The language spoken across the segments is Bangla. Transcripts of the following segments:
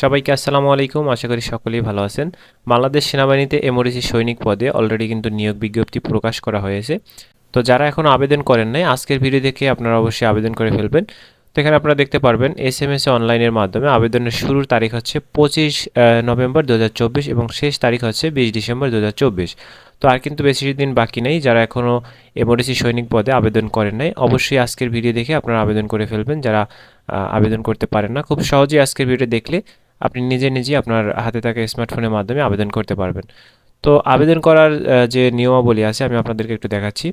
সবাইকে আসসালামু আলাইকুম। আশা করি সকলেই ভালো আছেন। বাংলাদেশ সেনাবাহিনীতে এমওডিসি সৈনিক পদে অলরেডি কিন্তু নিয়োগ বিজ্ঞপ্তি প্রকাশ করা হয়েছে। তো যারা এখনও আবেদন করেন নাই, আজকের ভিডিও দেখে আপনারা অবশ্যই আবেদন করে ফেলবেন। তো এখানে আপনারা দেখতে পারবেন, এস এম এস অনলাইনের মাধ্যমে আবেদনের শুরুর তারিখ হচ্ছে পঁচিশ নভেম্বর দু হাজার চব্বিশ এবং শেষ তারিখ হচ্ছে বিশ ডিসেম্বর দু হাজার চব্বিশ। তো আর কিন্তু বেশি দিন বাকি নেই, যারা এখনও এমওডিসি সৈনিক পদে আবেদন করেন নাই, অবশ্যই আজকের ভিডিও দেখে আপনারা আবেদন করে ফেলবেন। যারা আবেদন করতে পারেন না, খুব সহজেই আজকের ভিডিও দেখলে আপনি নিজে নিজেই আপনার হাতে থাকা স্মার্টফোনের মাধ্যমে আবেদন করতে পারবেন। তো আবেদন করার যে নিয়মাবলী আছে, আমি আপনাদেরকে একটু দেখাচ্ছি।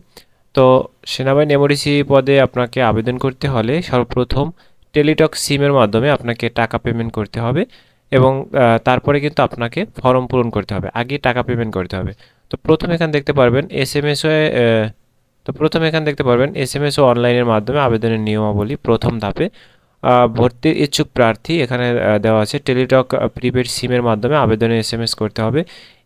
তো সেনাবাহিনী এমওডিসি পদে আপনাকে আবেদন করতে হলে সর্বপ্রথম টেলিটক সিমের মাধ্যমে আপনাকে টাকা পেমেন্ট করতে হবে এবং তারপরে কিন্তু আপনাকে ফর্ম পূরণ করতে হবে। আগে টাকা পেমেন্ট করতে হবে। তো প্রথম এখানে দেখতে পারবেন এস এম এস তো প্রথম এখানে দেখতে পারবেন এস এম এস ও অনলাইনের মাধ্যমে আবেদনের নিয়মাবলী প্রথম ধাপে। ভর্তির ইচ্ছুক প্রার্থী এখানে দেওয়া আছে। টেলিটক প্রিপেড সিমের মাধ্যমে আবেদনে এস এম এস করতে হবে।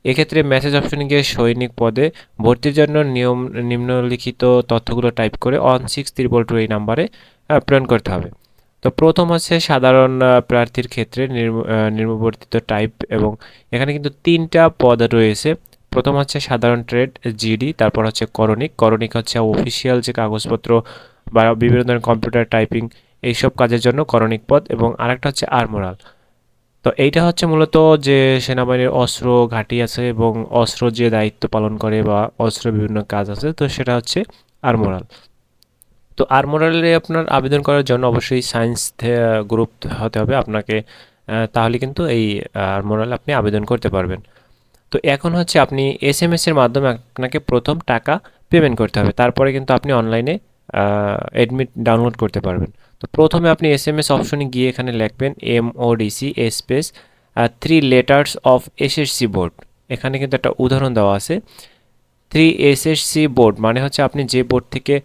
এক্ষেত্রে মেসেজ অপশনে গিয়ে সৈনিক পদে ভর্তির জন্য নিয়ম, নিম্নলিখিত তথ্যগুলো টাইপ করে অন সিক্স ত্রিপল টু এই নাম্বারে প্রেরণ করতে হবে। তো প্রথম হচ্ছে সাধারণ প্রার্থীর ক্ষেত্রে নির্মবর্তিত টাইপ এবং এখানে কিন্তু তিনটা পদ রয়েছে। প্রথম হচ্ছে সাধারণ ট্রেড জিডি তারপর হচ্ছে করণিক। করণিক হচ্ছে অফিসিয়াল যে কাগজপত্র বা বিভিন্ন ধরনের কম্পিউটার টাইপিং এইসব কাজের জন্য করণিক পদ এবং আরেকটা হচ্ছে আরমোরাল। তো এইটা হচ্ছে মূলত যে সেনাবাহিনীর অস্ত্র ঘাঁটি আছে এবং অস্ত্র যে দায়িত্ব পালন করে বা অস্ত্র বিভিন্ন কাজ আছে, তো সেটা হচ্ছে আরমোরাল। তো আরমোরালে আপনার আবেদন করার জন্য অবশ্যই সায়েন্স গ্রুপ হতে হবে আপনাকে তাহলে কিন্তু এই আরমোরালে আপনি আবেদন করতে পারবেন। তো এখন হচ্ছে আপনি এস এম এর মাধ্যমে আপনাকে প্রথম টাকা পেমেন্ট করতে হবে, তারপরে কিন্তু আপনি অনলাইনে অ্যাডমিট ডাউনলোড করতে পারবেন। তো প্রথমে আপনি এস এম এস অপশনে গিয়ে এখানে লিখবেন M O DC space three letters of SSC board এখানে কিন্তু একটা উদাহরণ দেওয়া আছে। থ্রি এসএসসি বোর্ড মানে হচ্ছে আপনি যে বোর্ড থেকে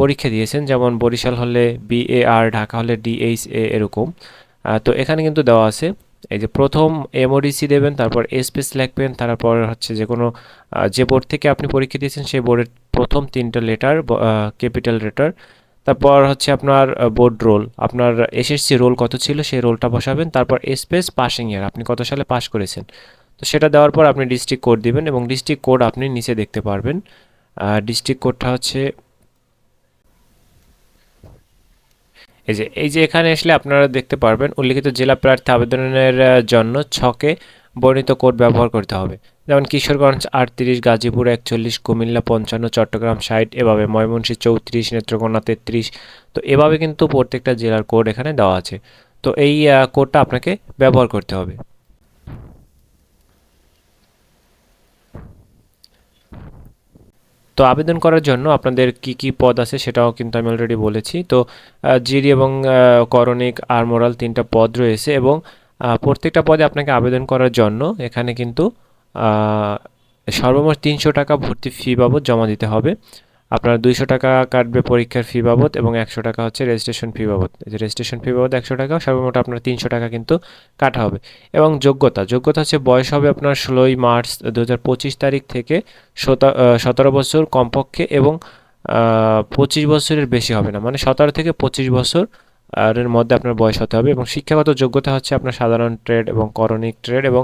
পরীক্ষা দিয়েছেন, যেমন বরিশাল হলে বিএআর ঢাকা হলে ডিএইচ এ এরকম। তো এখানে কিন্তু দেওয়া আছে, এই যে প্রথম এমওডিসি দেবেন, তারপর স্পেস লিখবেন, তারপর হচ্ছে যে কোনো যে বোর্ড থেকে আপনি পরীক্ষা দিয়েছেন, সেই বোর্ডের প্রথম তিনটা লেটার ক্যাপিটাল লেটার তারপর হচ্ছে আপনার বোর্ড রোল আপনার এসএসসি রোল কত ছিল, সেই রোলটা বসাবেন। তারপর স্পেস পাসিং ইয়ার আপনি কত সালে পাস করেছেন? তো সেটা দেওয়ার পর আপনি ডিস্ট্রিক্ট কোড দিবেন এবং ডিস্ট্রিক্ট কোড আপনি নিচে দেখতে পারবেন। ডিস্ট্রিক্ট কোডটা হচ্ছে এই যে এই যে এখানে আসলে আপনারা দেখতে পারবেন, উল্লিখিত জেলা প্রার্থী আবেদনের জন্য ছকে বর্ণিত কোড ব্যবহার করতে হবে। যেমন কিশোরগঞ্জ আটত্রিশ, গাজীপুর একচল্লিশ, কুমিল্লা পঞ্চান্ন, চট্টগ্রাম ষাট, এভাবে ময়মনসিংহ চৌত্রিশ, নেত্রকোনা তেত্রিশ। তো এভাবে কিন্তু প্রত্যেকটা জেলার কোড এখানে দেওয়া আছে। তো এই কোডটা আপনাকে ব্যবহার করতে হবে। তো আবেদন করার জন্য আপনাদের কি কি পদ আছে সেটাও কিন্তু আমি অলরেডি বলেছি। তো জিডি এবং করণিক, আরমোরাল তিনটা পদ রয়েছে এবং প্রত্যেকটা পদে আপনাকে আবেদন করার জন্য এখানে কিন্তু সর্বমোট তিনশো টাকা ভর্তি ফি বাবদ জমা দিতে হবে। আপনার দুইশো টাকা কাটবে পরীক্ষার ফি বাবদ এবং একশো টাকা হচ্ছে রেজিস্ট্রেশন ফি বাবদ। রেজিস্ট্রেশন ফি বাবদ একশো টাকা, সর্বমোট আপনার তিনশো টাকা কিন্তু কাটা হবে। এবং যোগ্যতা যোগ্যতা হচ্ছে বয়স হবে আপনার ষোলোই মার্চ দু পঁচিশ তারিখ থেকে সতেরো বছর কমপক্ষে এবং পঁচিশ বছরের বেশি হবে না। মানে সতেরো থেকে পঁচিশ বছর এর মধ্যে আপনার বয়স হতে হবে এবং শিক্ষাগত যোগ্যতা হচ্ছে আপনার সাধারণ ট্রেড এবং করণিক ট্রেড এবং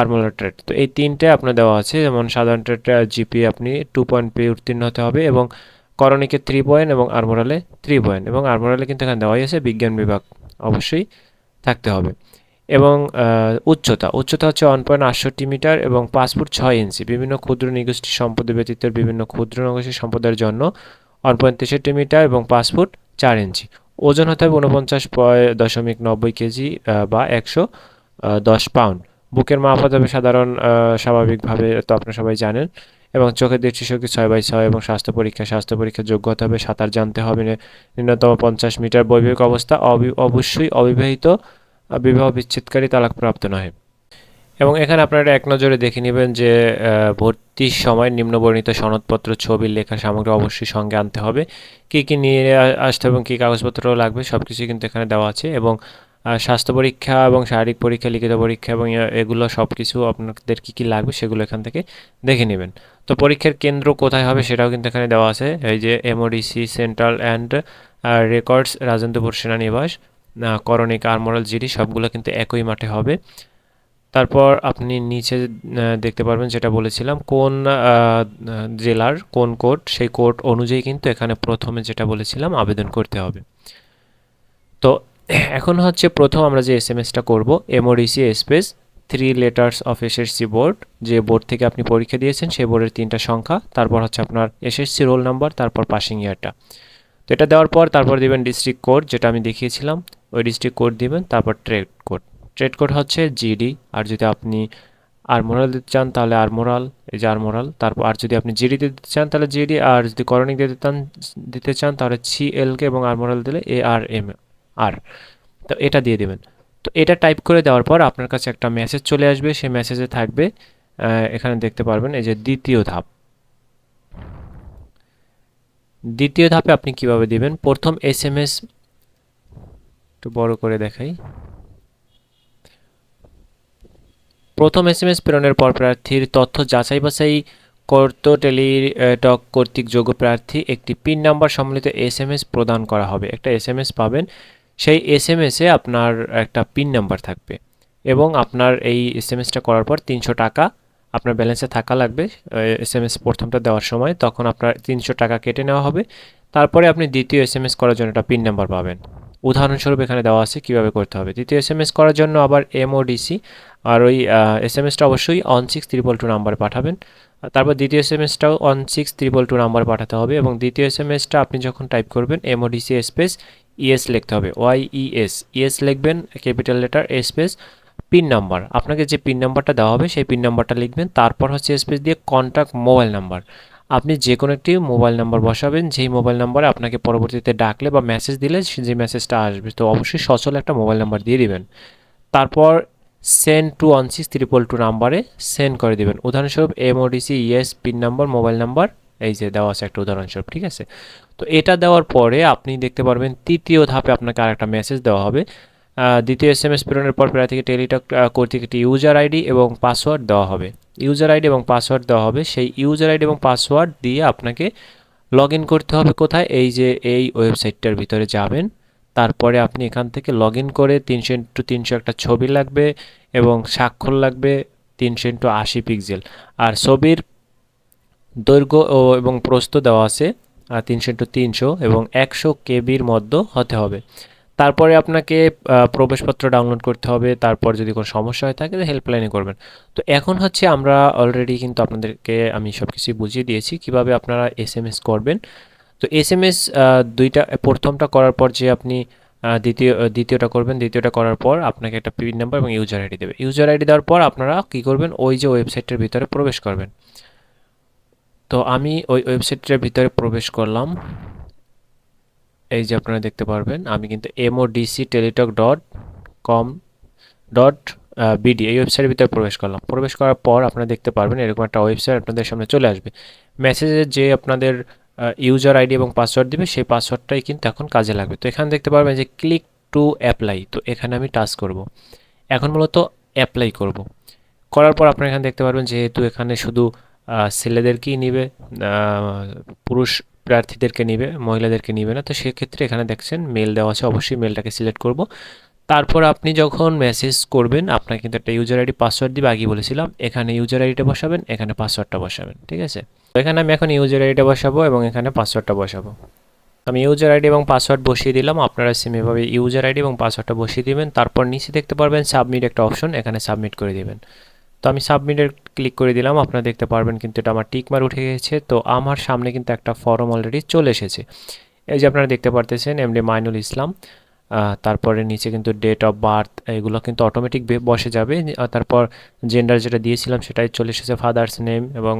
আরমোলার ট্রেড। তো এই তিনটে আপনার দেওয়া আছে, যেমন সাধারণ ট্রেড জিপি আপনি টু পয়েন্ট পেয়ে উত্তীর্ণ হতে হবে এবং করণিকে থ্রি পয়েন্ট এবং আর্মোরালে থ্রি পয়েন্ট এবং আর্মোরালে কিন্তু এখানে দেওয়াই আছে, বিজ্ঞান বিভাগ অবশ্যই থাকতে হবে। এবং উচ্চতা উচ্চতা হচ্ছে ওয়ান পয়েন্ট আটষট্টি মিটার এবং পাসপোর্ট ছয় ইঞ্চি। বিভিন্ন ক্ষুদ্র নিগোষ্ঠী সম্পদ ব্যতীত বিভিন্ন ক্ষুদ্র নিগোষ্ঠী সম্পদের জন্য ওয়ান পয়েন্ট তেষট্টি মিটার এবং পাসপোর্ট চার ইঞ্চি। ওজন হতে হবে উনপঞ্চাশ দশমিক নব্বই কেজি বা একশো দশ পাউন্ড। বুকের মাপ হবে সাধারণ স্বাভাবিকভাবে তো আপনারা সবাই জানেন। এবং চোখের দৃষ্টিশক্তি ছয় বাই ছয় এবং স্বাস্থ্য পরীক্ষা, স্বাস্থ্য পরীক্ষার যোগ্য হবে সাঁতার জানতে হবে। ন্যূনতম পঞ্চাশ মিটার বৈবাহিক অবস্থা অবশ্যই অবিবাহিত বিবাহ বিচ্ছেদকারী তালাকপ্রাপ্ত নয় এবং এখানে আপনারা এক নজরে দেখে নেবেন যে ভর্তির সময় নিম্নবর্ণিত সনদপত্র, ছবি লেখা সামগ্রী অবশ্যই সঙ্গে আনতে হবে। কী কী নিয়ে আসতে এবং কী কাগজপত্র লাগবে সব কিছুই কিন্তু এখানে দেওয়া আছে এবং স্বাস্থ্য পরীক্ষা এবং শারীরিক পরীক্ষা, লিখিত পরীক্ষা এবং এগুলো সব কিছু আপনাদের কী কী লাগবে সেগুলো এখান থেকে দেখে নেবেন। তো পরীক্ষার কেন্দ্র কোথায় হবে সেটাও কিন্তু এখানে দেওয়া আছে। এই যে MODC central and records Rajendrapur সেনানিবাস করণিক আরমোরাল জিডি সবগুলো কিন্তু একই মাঠে হবে। তারপর আপনি নিচে দেখতে পারবেন যেটা বলেছিলাম, কোন জেলার কোন কোড, সেই কোড অনুযায়ী কিন্তু এখানে প্রথমে যেটা বলেছিলাম, আবেদন করতে হবে। তো এখন হচ্ছে প্রথম আমরা যে এস এম এসটা করব MODC space three letters of SSC board যে বোর্ড থেকে আপনি পরীক্ষা দিয়েছেন, সেই বোর্ডের তিনটা সংখ্যা, তারপর হচ্ছে আপনার এসএসসি রোল নাম্বার তারপর পাসিং ইয়ারটা তো এটা দেওয়ার পর তারপর দেবেন ডিস্ট্রিক্ট কোড যেটা আমি দেখিয়েছিলাম, ওই ডিস্ট্রিক্ট কোড দিবেন, তারপর ট্রেড কোড ট্রেড কোড হচ্ছে জিডি। আর যদি আপনি আরমোরাল দিতে চান, তাহলে আরমোরাল, এই যে আরমোরাল। তারপর আর যদি আপনি জিডি দিতে চান, তাহলে জিডি। আর যদি করণিক দিতে চান দিতে চান, তাহলে সি এলকে এবং আরমোরাল দিলে এ আর। এম আর তো এটা দিয়ে দেবেন। তো এটা টাইপ করে দেওয়ার পর আপনার কাছে একটা মেসেজ চলে আসবে। সেই মেসেজে থাকবে এখানে দেখতে পারবেন, এই যে দ্বিতীয় ধাপ। দ্বিতীয় ধাপে আপনি কীভাবে দিবেন? প্রথম এস এম এস একটু বড় করে দেখাই। প্রথম এস এম এস প্রেরণের পর প্রার্থীর তথ্য যাচাই বাছাই কর্ত টেলিটক কর্তৃক যোগ্য প্রার্থী। একটি পিন নাম্বার সম্মিলিত এস এম এস প্রদান করা হবে। একটা এস এম এস পাবেন। সেই এস এম এসে আপনার একটা পিন নাম্বার থাকবে এবং আপনার এই এস এম এসটা করার পর তিনশো টাকা আপনার ব্যালেন্সে থাকা লাগবে। এস এম এস প্রথমটা দেওয়ার সময়। তখন আপনার তিনশো টাকা কেটে নেওয়া হবে। তারপরে আপনি দ্বিতীয় এস এম এস করার জন্য একটা পিন নাম্বার পাবেন। উদাহরণস্বরূপ এখানে দেওয়া আছে কীভাবে করতে হবে। দ্বিতীয় এস এম এস করার জন্য আবার এমওডিসি আর ওই এস এম এসটা অবশ্যই অন সিক্স ত্রিপল টু নাম্বারে পাঠাবেন। তারপর দ্বিতীয় S M এসটাও one six triple two number পাঠাতে হবে এবং দ্বিতীয় এস এম এসটা আপনি যখন টাইপ করবেন এমওডিসি স্পেস ইএস লিখতে হবে। ওয়াই ইএস ইএস লিখবেন capital letter space PIN number আপনাকে যে পিন নাম্বারটা দেওয়া হবে, সেই পিন নাম্বারটা লিখবেন। তারপর হচ্ছে স্পেস দিয়ে কন্ট্যাক্ট মোবাইল নাম্বার আপনি যে কোনো একটি মোবাইল নাম্বার বসাবেন, যেই মোবাইল নাম্বারে আপনাকে পরবর্তীতে ডাকলে বা মেসেজ দিলে যে মেসেজটা আসবে। তো অবশ্যই সচল একটা মোবাইল নাম্বার দিয়ে দিবেন। তারপর send to one six triple two নাম্বারে সেন্ড করে দিবেন। উদাহরণস্বরূপ MODC yes PIN number mobile number এই যে দেওয়া আছে একটা উদাহরণস্বরূপ, ঠিক আছে? তো এটা দেওয়ার পরে আপনি দেখতে পারবেন তৃতীয় ধাপে আপনাকে আরেকটা মেসেজ দেওয়া হবে। দ্বিতীয় এস এম এস প্রেরণের পর প্রার্থীকে টেলিটক কর্তৃক একটি ইউজার আইডি এবং পাসওয়ার্ড দেওয়া হবে। ইউজার আইডি এবং পাসওয়ার্ড দেওয়া হবে। সেই ইউজার আইডি এবং পাসওয়ার্ড দিয়ে আপনাকে লগ করতে হবে কোথায়? এই যে এই ওয়েবসাইটটার ভিতরে যাবেন। তারপরে আপনি এখান থেকে লগ করে তিনশো ইন্টু তিনশো একটা ছবি লাগবে এবং স্বাক্ষর লাগবে তিনশো ইন্টু আশি পিক্সেল আর ছবির দৈর্ঘ্য ও এবং প্রস্থ দেওয়া আছে তিনশো ইন্টু তিনশো এবং একশো কেবির মধ্যে হতে হবে। তারপরে আপনাকে প্রবেশপত্র ডাউনলোড করতে হবে, তারপর যদি কোনো সমস্যা হয়ে থাকে হেল্পলাইনে করবেন। তো এখন হচ্ছে আমরা অলরেডি কিন্তু আপনাদেরকে আমি সব কিছুই বুঝিয়ে দিয়েছি, কীভাবে আপনারা এস এম এস করবেন। তো এস এম এস দুইটা, প্রথমটা করার পর যে আপনি দ্বিতীয় দ্বিতীয়টা করবেন, দ্বিতীয়টা করার পর আপনাকে একটা পিন নাম্বার এবং ইউজার আইডি দেবে। ইউজার আইডি দেওয়ার পর আপনারা কী করবেন? ওই যে ওয়েবসাইটের ভিতরে প্রবেশ করবেন। তো আমি ওই ওয়েবসাইটের ভিতরে প্রবেশ করলাম। এই যে আপনারা দেখতে পারবেন, আমি কিন্তু MODC Teletalk dot com dot BD এই ওয়েবসাইটের ভিতরে প্রবেশ করলাম। প্রবেশ করার পর আপনারা দেখতে পারবেন এরকম একটা ওয়েবসাইট আপনাদের সামনে চলে আসবে। মেসেজে যে আপনাদের ইউজার আইডি এবং পাসওয়ার্ড দিবে, সেই পাসওয়ার্ডটাই কিন্তু এখন কাজে লাগবে। তো এখানে দেখতে পারবেন যে ক্লিক টু অ্যাপ্লাই তো এখানে আমি টাচ করব। এখন মূলত অ্যাপ্লাই করব। করার পর আপনারা এখানে দেখতে পারবেন যেহেতু এখানে শুধু ছেলেদেরকেই নিবে পুরুষ প্রার্থীদেরকে নিবে, মহিলাদেরকে নিবে না। তো সেক্ষেত্রে এখানে দেখছেন মেল দেওয়া আছে, অবশ্যই মেলটাকে সিলেক্ট করব। তারপর আপনি যখন মেসেজ করবেন আপনার কিন্তু একটা ইউজার আইডি পাসওয়ার্ড দিবে আগে বলেছিলাম, এখানে ইউজার আইডিটা বসাবেন, এখানে পাসওয়ার্ডটা বসাবেন, ঠিক আছে? তো এখানে আমি এখন ইউজার আইডিটা বসাবো এবং এখানে পাসওয়ার্ডটা বসাবো। আমি ইউজার আইডি এবং পাসওয়ার্ড বসিয়ে দিলাম, আপনারা সেম এভাবে ইউজার আইডি এবং পাসওয়ার্ডটা বসিয়ে দিবেন। তারপর নিচে দেখতে পারবেন সাবমিট একটা অপশন এখানে সাবমিট করে দিবেন। তো আমি সাবমিটের ক্লিক করে দিলাম, আপনারা দেখতে পারবেন কিন্তু এটা আমার টিকমার উঠে গেছে। তো আমার সামনে কিন্তু একটা ফর্ম অলরেডি চলে এসেছে। এই যে আপনারা দেখতে পারতেছেন এমডি মাইনুল ইসলাম তারপরে নিচে কিন্তু ডেট অফ বার্থ এগুলো কিন্তু অটোমেটিক বসে যাবে। তারপর জেন্ডার যেটা দিয়েছিলাম সেটাই চলে এসেছে ফাদার্স নেম এবং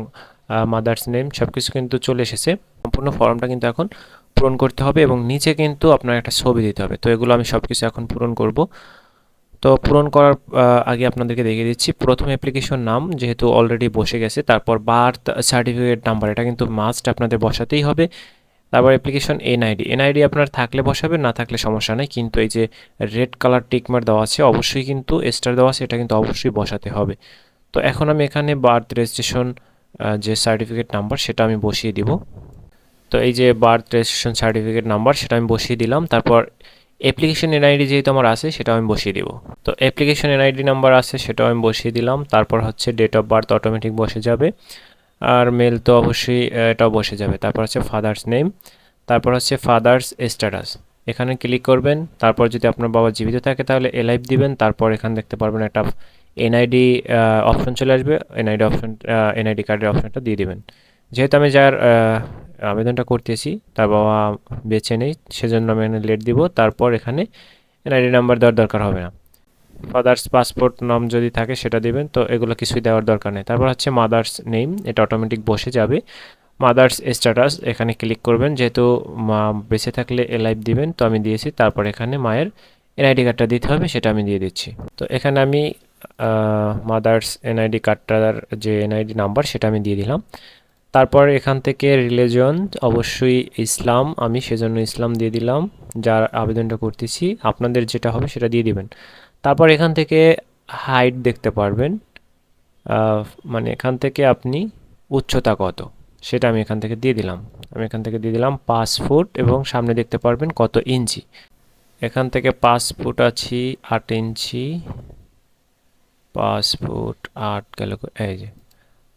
মাদার্স নেম সব কিছু কিন্তু চলে এসেছে। সম্পূর্ণ ফর্মটা কিন্তু এখন পূরণ করতে হবে এবং নিচে কিন্তু আপনার একটা ছবি দিতে হবে। তো এগুলো আমি সব কিছু এখন পূরণ করব। তো পূরণ করার আগে আপনাদেরকে দেখিয়ে দিচ্ছি। প্রথম অ্যাপ্লিকেশন নাম যেহেতু অলরেডি বসে গেছে, তারপর বার্থ সার্টিফিকেট নাম্বার এটা কিন্তু মাস্ট আপনাদের বসাতেই হবে। তারপর অ্যাপ্লিকেশন এনআইডি এনআইডি আপনার থাকলে বসাবেন, না থাকলে সমস্যা নেই। কিন্তু এই যে রেড কালার টিকমার দেওয়া আছে, অবশ্যই কিন্তু স্টার দেওয়া আছে, এটা কিন্তু অবশ্যই বসাতে হবে। তো এখন আমি এখানে বার্থ রেজিস্ট্রেশন যে সার্টিফিকেট নাম্বার সেটা আমি বসিয়ে দিব। তো এই যে বার্থ রেজিস্ট্রেশন সার্টিফিকেট নাম্বার সেটা আমি বসিয়ে দিলাম। তারপর অ্যাপ্লিকেশন এনআইডি যেহেতু আমার আছে সেটা আমি বসিয়ে দিব। তো অ্যাপ্লিকেশন এনআইডি নাম্বার আছে, সেটাও আমি বসিয়ে দিলাম। তারপর হচ্ছে ডেট অফ বার্থ অটোমেটিক বসে যাবে। আর মেল তো অবশ্যই এটাও বসে যাবে। তারপর হচ্ছে ফাদার্স নেম তারপর হচ্ছে ফাদার্স স্ট্যাটাস এখানে ক্লিক করবেন, তারপর যদি আপনার বাবা জীবিত থাকে তাহলে এলাইভ দিবেন। তারপর এখানে দেখতে পারবেন একটা এনআইডি অপশন চলে আসবে। এনআইডি অপশন এনআইডি কার্ডের অপশনটা দিয়ে দিবেন। যেহেতু আমি যার আবেদনটা করতেছি, তার বাবা বেছে নেই, সেজন্য আমি এখানে লেট দিব। তারপর এখানে এনআইডি নাম্বার দেওয়ার দরকার হবে না। ফাদার্স পাসপোর্ট নাম যদি থাকে সেটা দিবেন, তো এগুলো কিছুই দেওয়ার দরকার নেই। তারপর হচ্ছে মাদার্স নেম এটা অটোমেটিক বসে যাবে। মাদার্স স্ট্যাটাস এখানে ক্লিক করবেন। যেহেতু মা বেঁচে থাকলে এলাইভ দিবেন, তো আমি দিয়েছি। তারপর এখানে মায়ের এনআইডি কার্ডটা দিতে হবে, সেটা আমি দিয়ে দিচ্ছি। তো এখানে আমি মাদার্স এনআইডি কার্ডটার যে এনআইডি নাম্বার, সেটা আমি দিয়ে দিলাম। তারপর এখান থেকে রিলিজন অবশ্যই ইসলাম, আমি সেজন্য ইসলাম দিয়ে দিলাম, যার আবেদনটা করতেছি, আপনাদের যেটা হবে সেটা দিয়ে দিবেন। তারপর এখান থেকে হাইট দেখতে পারবেন মানে এখান থেকে আপনি উচ্চতা কত, সেটা আমি এখান থেকে দিয়ে দিলাম। আমি এখান থেকে দিয়ে দিলাম পাঁচ ফুট এবং সামনে দেখতে পারবেন কত ইঞ্চি। এখান থেকে পাঁচ ফুট আছি, আট ইঞ্চি, পাঁচ ফুট আট গেল, এই যে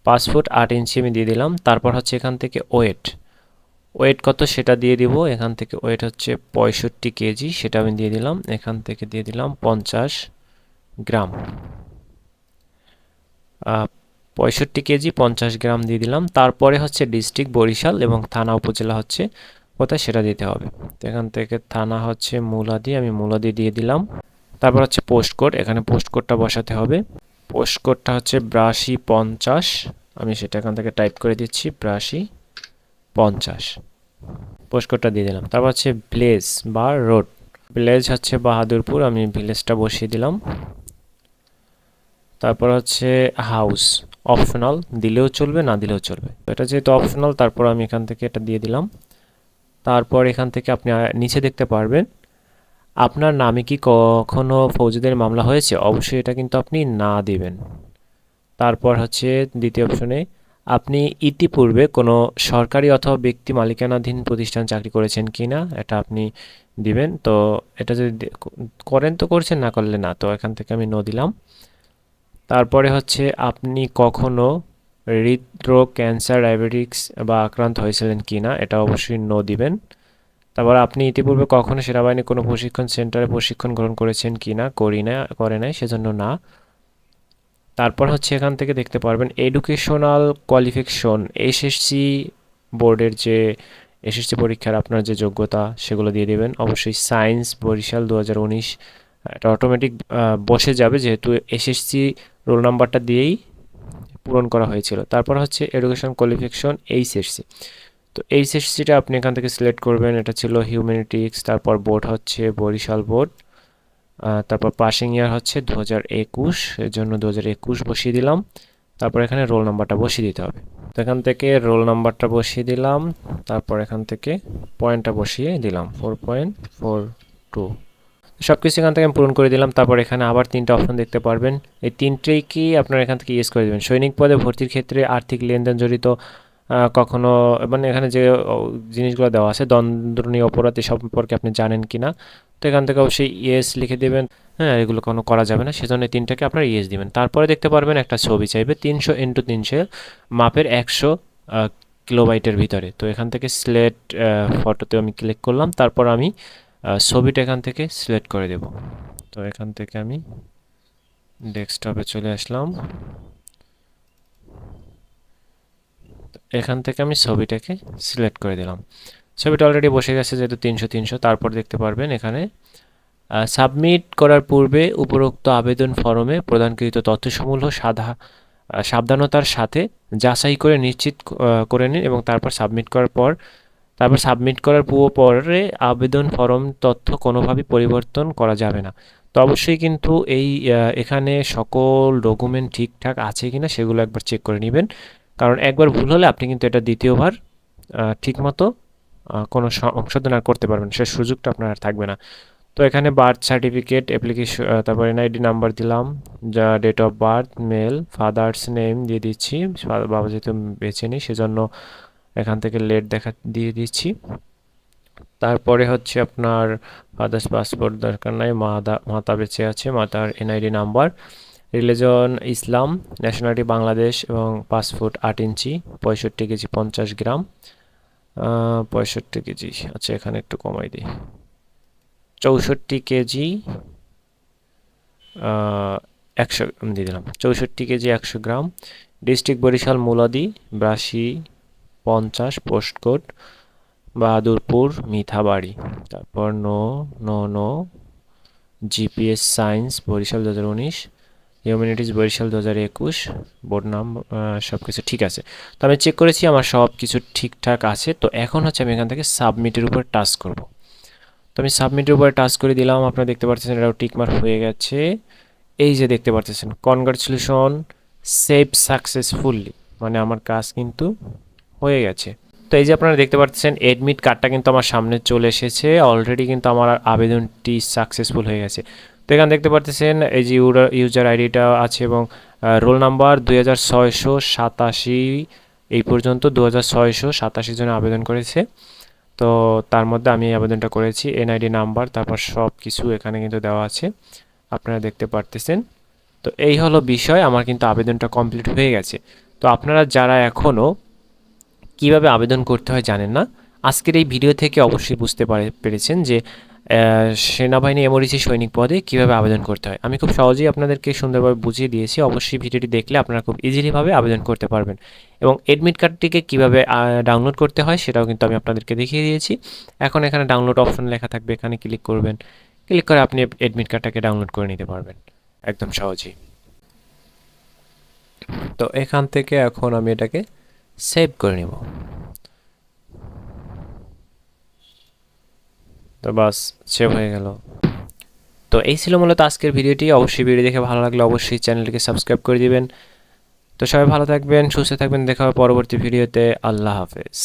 পাঁচ ফুট আট ইঞ্চি আমি দিয়ে দিলাম। তারপর হচ্ছে এখান থেকে ওয়েট ওয়েট কত সেটা দিয়ে দিব। এখান থেকে ওয়েট হচ্ছে পঁয়ষট্টি কেজি, সেটা আমি দিয়ে দিলাম। এখান থেকে দিয়ে দিলাম পঞ্চাশ গ্রাম। পঁয়ষট্টি কেজি, পঞ্চাশ গ্রাম দিয়ে দিলাম। তারপরে হচ্ছে ডিস্ট্রিক্ট বরিশাল এবং থানা উপজেলা হচ্ছে কোথায় সেটা দিতে হবে। এখান থেকে থানা হচ্ছে মুলাদি, আমি মুলাদি দিয়ে দিলাম। তারপর হচ্ছে পোস্ট কোড এখানে পোস্ট কোডটা বসাতে হবে। পোস্ট কোডটা হচ্ছে ব্রাশি পঞ্চাশ। আমি সেটা এখান থেকে টাইপ করে দিচ্ছি, ব্রাশি পঞ্চাশ। পোস্ট কোডটা দিয়ে দিলাম। তারপর হচ্ছে ভিলেজ বা রোড ভিলেজ হচ্ছে বাহাদুরপুর, আমি ভিলেজটা বসিয়ে দিলাম। তারপর হচ্ছে হাউস অপশনাল দিলেও চলবে, না দিলেও চলবে। এটা যেহেতু অপশনাল তারপর আমি এখান থেকে এটা দিয়ে দিলাম। তারপর এখান থেকে আপনি নিচে দেখতে পারবেন। আপনার নামে কি কখনো ফৌজদারি মামলা হয়েছে? অবশ্যই এটা কিন্তু আপনি না দিবেন। তারপর হচ্ছে দ্বিতীয় অপশনে আপনি ইতিপূর্বে কোনো সরকারি অথবা ব্যক্তি মালিকানাধীন প্রতিষ্ঠান চাকরি করেছেন কি না? এটা আপনি দিবেন। তো এটা যদি করেন তো করছেন, না করলে না। তো এখান থেকে আমি ন দিলাম। তারপরে হচ্ছে আপনি কখনো হৃদরোগ, ক্যান্সার ডায়াবেটিক্স বা আক্রান্ত হয়েছিলেন কি না? এটা অবশ্যই ন দিবেন। তারপর আপনি ইতিপূর্বে কখনো সেনাবাহিনী কোনো প্রশিক্ষণ সেন্টারে প্রশিক্ষণ গ্রহণ করেছেন কি না, করি না, করে নাই, সেজন্য না। তারপর হচ্ছে এখান থেকে দেখতে পারবেন এডুকেশনাল কোয়ালিফিকেশন এসএসসি বোর্ডের যে এসএসসি পরীক্ষার আপনার যে যোগ্যতা, সেগুলো দিয়ে দেবেন। অবশ্যই সায়েন্স বরিশাল দু হাজার উনিশ, এটা অটোমেটিক বসে যাবে যেহেতু এসএসসি রোল নাম্বারটা দিয়েই পূরণ করা হয়েছিল। তারপর হচ্ছে এডুকেশন কোয়ালিফিকেশন এইচএসসি তো এইচএসসিটা আপনি এখান থেকে সিলেক্ট করবেন। এটা ছিল হিউম্যানিটিক্স, তারপর বোর্ড হচ্ছে বরিশাল বোর্ড তারপর পাসিং ইয়ার হচ্ছে দু হাজার একুশ, এর জন্য দু হাজার একুশ বসিয়ে দিলাম। তারপর এখানে রোল নাম্বারটা বসিয়ে দিতে হবে। তো এখান থেকে রোল নাম্বারটা বসিয়ে দিলাম, তারপর এখান থেকে পয়েন্টটা বসিয়ে দিলাম ফোর পয়েন্ট ফোর টু সব কিছু এখান থেকে আমি পূরণ করে দিলাম, তারপর এখানে আবার তিনটা অপশন দেখতে পারবেন। এই তিনটেই কি আপনারা এখান থেকে ইউজ করে দেবেন? সৈনিক পদে ভর্তির ক্ষেত্রে আর্থিক লেনদেন জড়িত কখনো মানে এখানে যে জিনিসগুলো দেওয়া আছে, দণ্ডনীয় অপরাধ সম্পর্কে আপনি জানেন কি না তো এখান থেকে অবশ্যই ইয়েস লিখে দেবেন। হ্যাঁ এগুলো কোনো করা যাবে না, সেজন্য তিনটাকে আপনার ইয়েস দিবেন। তারপরে দেখতে পারবেন একটা ছবি চাইবে, তিনশো ইন্টু তিনশো, মাপের একশো কিলোবাইটের ভিতরে। তো এখান থেকে সিলেক্ট ফটোতে আমি ক্লিক করলাম, তারপর আমি ছবিটা এখান থেকে সিলেক্ট করে দেব। তো এখান থেকে আমি ডেস্কটপে চলে আসলাম তো এখান থেকে আমি ছবিটাকে সিলেক্ট করে দিলাম। ছবিটা অলরেডি বসে গেছে যেহেতু তিনশো তিনশো, তারপর দেখতে পারবেন এখানে সাবমিট করার পূর্বে উপরোক্ত আবেদন ফরমে প্রদানকৃত তথ্যসমূহ সাধা সাবধানতার সাথে যাচাই করে নিশ্চিত করে নিন এবং তারপর সাবমিট করার পর, তারপর সাবমিট করার পূর্ব পরে আবেদন ফরম তথ্য কোনোভাবেই পরিবর্তন করা যাবে না। তো অবশ্যই কিন্তু এই এখানে সকল ডকুমেন্ট ঠিকঠাক আছে কিনা সেগুলো একবার চেক করে নেবেন। কারণ একবার ভুল হলে আপনি কিন্তু এটা দ্বিতীয়বার ঠিকমতো কোনো সংশোধন আর করতে পারবেন সে সুযোগটা আপনার আর থাকবে না। তো এখানে বার্থ সার্টিফিকেট অ্যাপ্লিকেশন তারপর এনআইডি নাম্বার দিলাম, যা date of birth male father's name দিয়ে দিচ্ছি বাবা যেহেতু বেছে নিই, সেজন্য এখান থেকে লেট দেখা, দিয়ে দিচ্ছি। তারপরে হচ্ছে আপনার ফাদার্স পাসপোর্ট দরকার নাই মাতা মাতা বেঁচে আছে, মাতার NID number. Religion Islam nationality Bangladesh এবং পাঁচ ফুট আট ইঞ্চি, পঁয়ষট্টি কেজি পঞ্চাশ গ্রাম পঁয়ষট্টি কেজি। আচ্ছা এখানে একটু কমাই দিই। চৌষট্টি কেজি একশো দিয়ে দিলাম। চৌষট্টি কেজি একশো গ্রাম, ডিস্ট্রিক্ট বরিশাল, মুলাদি, ব্রাশি, পঞ্চাশ পোস্টকোড বাহাদুরপুর, মিঠাবাড়ি। তারপর no no no, GPS science, Barishal দু হাজার উনিশ হিউম্যানিটিস বরিশাল দু হাজার একুশ, বোর্ড নাম সব কিছু ঠিক আছে। তো আমি চেক করেছি, আমার সব কিছু ঠিকঠাক আছে। তো এখন হচ্ছে আমি এখান থেকে সাবমিটের উপর টাচ করব। তো আমি সাবমিটের উপরে টাচ করে দিলাম, আপনারা দেখতে পাচ্ছেন এটাও টিকমার্ক হয়ে গেছে। এই যে দেখতে পাচ্ছেন কনগ্রাচুলেশন সেভ সাকসেসফুলি মানে আমার কাজ কিন্তু হয়ে গেছে। তো এই যে আপনারা দেখতে পাচ্ছেন এডমিট কার্ডটা কিন্তু আমার সামনে চলে এসেছে। অলরেডি কিন্তু আমার আবেদনটি সাকসেসফুল হয়ে গেছে। তো এখানে দেখতে পাচ্ছেন এই যে ইউজার আইডিটা আছে এবং রোল নাম্বার দুই হাজার ছয়শো সাতাশি, এই পর্যন্ত দু হাজার ছয়শো সাতাশি জন আবেদন করেছে। তো তার মধ্যে আমি আবেদনটা করেছি এনআইডি নাম্বার তারপর সব কিছু এখানে কিন্তু দেওয়া আছে, আপনারা দেখতে পারতেছেন। তো এই হলো বিষয়, আমার কিন্তু আবেদনটা কমপ্লিট হয়ে গেছে। তো আপনারা যারা এখনও কীভাবে আবেদন করতে হয় জানেন না, আজকের এই ভিডিও থেকে অবশ্যই বুঝতে পারে, পেরেছেন যে সেনাবাহিনী এমরিসি সৈনিক পদে কীভাবে আবেদন করতে হয়? আমি খুব সহজেই আপনাদেরকে সুন্দরভাবে বুঝিয়ে দিয়েছি। অবশ্যই ভিডিওটি দেখলে আপনারা খুব ইজিলিভাবে আবেদন করতে পারবেন। এবং এডমিট কার্ডটিকে কীভাবে ডাউনলোড করতে হয় সেটাও কিন্তু আমি আপনাদেরকে দেখিয়ে দিয়েছি। এখন এখানে ডাউনলোড অপশন লেখা থাকবে, এখানে ক্লিক করবেন। ক্লিক করে আপনি এডমিট কার্ডটাকে ডাউনলোড করে নিতে পারবেন। একদম সহজেই। তো এখান থেকে এখন আমি এটাকে সেভ করে নেব। তো বাস সেভ হয়ে গেল। তো এই ছিল মূলত আজকের ভিডিওটি। অবশ্যই ভিডিও দেখে ভালো লাগলে অবশ্যই চ্যানেলটিকে সাবস্ক্রাইব করে দিবেন। তো সবাই ভালো থাকবেন, সুস্থ থাকবেন। দেখা হবে পরবর্তী ভিডিওতে। আল্লাহ হাফেজ।